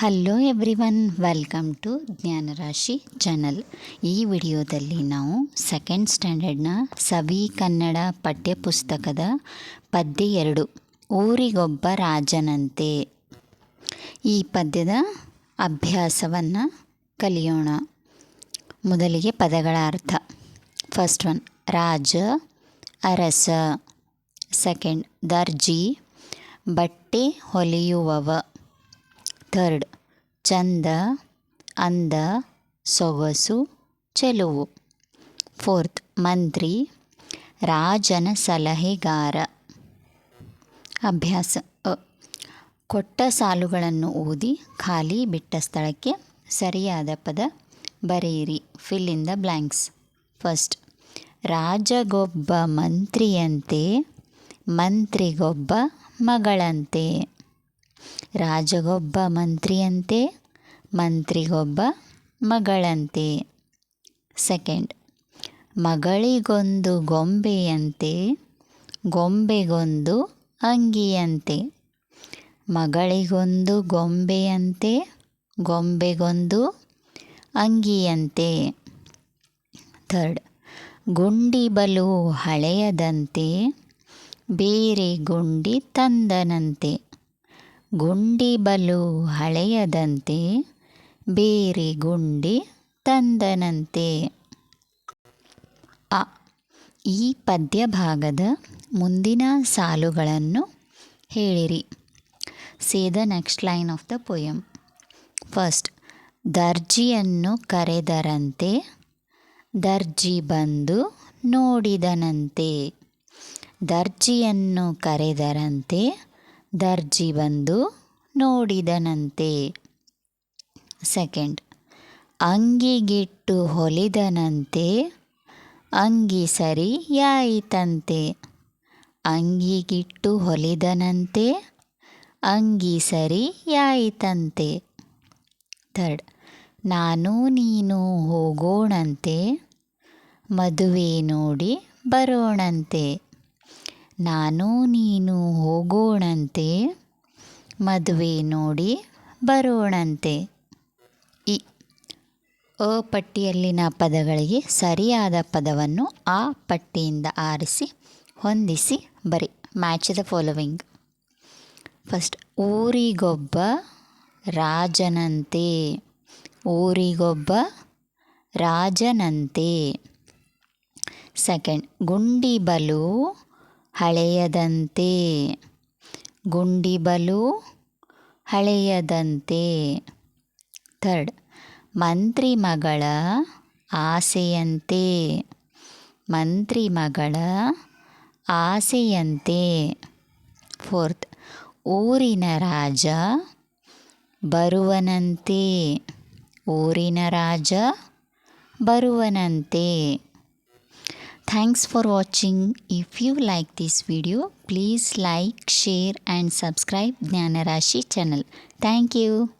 Hello everyone welcome to Jnanarashi channel ಈ ವಿಡಿಯೋದಲ್ಲಿ ನಾವು ಸೆಕೆಂಡ್ ಸ್ಟ್ಯಾಂಡರ್ಡ್ನ ಸವಿ ಕನ್ನಡ ಪಠ್ಯಪುಸ್ತಕದ ಪದ್ಯ ಎರಡು, ಊರಿಗೊಬ್ಬ ರಾಜನಂತೆ. ಈ ಪದ್ಯದ ಅಭ್ಯಾಸವನ್ನು ಕಲಿಯೋಣ. ಮೊದಲಿಗೆ ಪದಗಳ ಅರ್ಥ. ಫಸ್ಟ್ ಒನ್ ರಾಜ, ಅರಸ. ಸೆಕೆಂಡ್ ದರ್ಜಿ, ಬಟ್ಟೆ ಹೊಲಿಯುವವ. ಥರ್ಡ್ ಚಂದ, ಅಂದ, ಸೊಗಸು, ಚೆಲುವು. ಫೋರ್ತ್, ಮಂತ್ರಿ, ರಾಜನ ಸಲಹೆಗಾರ. ಅಭ್ಯಾಸ ಕೊಟ್ಟ ಸಾಲುಗಳನ್ನು ಓದಿ ಖಾಲಿ ಬಿಟ್ಟ ಸ್ಥಳಕ್ಕೆ ಸರಿಯಾದ ಪದ ಬರೆಯಿರಿ. Fill in the blanks first, ರಾಜಗೊಬ್ಬ ಮಂತ್ರಿಯಂತೆ, ಮಂತ್ರಿಗೊಬ್ಬ ಮಗಳಂತೆ. ರಾಜಗೊಬ್ಬ ಮಂತ್ರಿಯಂತೆ, ಮಂತ್ರಿಗೊಬ್ಬ ಮಗಳಂತೆ. ಸೆಕೆಂಡ್, ಮಗಳಿಗೊಂದು ಗೊಂಬೆಯಂತೆ, ಗೊಂಬೆಗೊಂದು ಅಂಗಿಯಂತೆ. ಮಗಳಿಗೊಂದು ಗೊಂಬೆಯಂತೆ, ಗೊಂಬೆಗೊಂದು ಅಂಗಿಯಂತೆ. ಥರ್ಡ್, ಗುಂಡಿ ಬಲು ಹಳೆಯದಂತೆ, ಬೇರೆ ಗುಂಡಿ ತಂದನಂತೆ. ಗುಂಡಿ ಬಲು ಹಳೆಯದಂತೆ, ಬೇರೆ ಗುಂಡಿ ತಂದನಂತೆ. ಅ. ಈ ಪದ್ಯ ಭಾಗದ ಮುಂದಿನ ಸಾಲುಗಳನ್ನು ಹೇಳಿರಿ. Say the next line of the poem first ದರ್ಜಿಯನ್ನು ಕರೆದರಂತೆ, ದರ್ಜಿ ಬಂದು ನೋಡಿದನಂತೆ. ದರ್ಜಿಯನ್ನು ಕರೆದರಂತೆ ದರ್ಜಿ ಬಂದು ನೋಡಿದನಂತೆ. ಸೆಕೆಂಡ್, ಅಂಗಿಗಿಟ್ಟು ಹೊಲಿದನಂತೆ. ಅಂಗಿ ಸರಿ ಯಾಯಿತಂತೆ. ಅಂಗಿಗಿಟ್ಟು ಹೊಲಿದನಂತೆ. ಅಂಗಿ ಸರಿ ಯಾಯಿತಂತೆ. ಥರ್ಡ್, ನಾನು ನೀನು ಹೋಗೋಣಂತೆ. ಮದುವೆ ನೋಡಿ ಬರೋಣಂತೆ. ನಾನು ನೀನು ಹೋಗೋಣಂತೆ, ಮದುವೆ ನೋಡಿ ಬರೋಣಂತೆ. ಇ ಅ ಪಟ್ಟಿಯಲ್ಲಿನ ಪದಗಳಿಗೆ ಸರಿಯಾದ ಪದವನ್ನು ಆ ಪಟ್ಟಿಯಿಂದ ಆರಿಸಿ, ಹೊಂದಿಸಿ, ಬರಿ ಮ್ಯಾಚ್ ದ ಫಾಲೋವಿಂಗ್ ಫಸ್ಟ್ ಊರಿಗೊಬ್ಬ ರಾಜನಂತೆ. ಊರಿಗೊಬ್ಬ ರಾಜನಂತೆ. ಸೆಕೆಂಡ್ ಗುಂಡಿ ಬಲು ಹಳೆಯದಂತೆ. ಗುಂಡಿಬಲು ಹಳೆಯದಂತೆ. ಥರ್ಡ್ ಮಂತ್ರಿ ಮಗಳ ಆಸೆಯಂತೆ. ಮಂತ್ರಿ ಮಗಳ ಆಸೆಯಂತೆ. ಫೋರ್ತ್, ಊರಿನ ರಾಜ ಬರುವನಂತೆ. ಊರಿನ ರಾಜ ಬರುವನಂತೆ. Thanks for watching. If you like this video, please like, share and subscribe Jnanarashi channel. Thank you.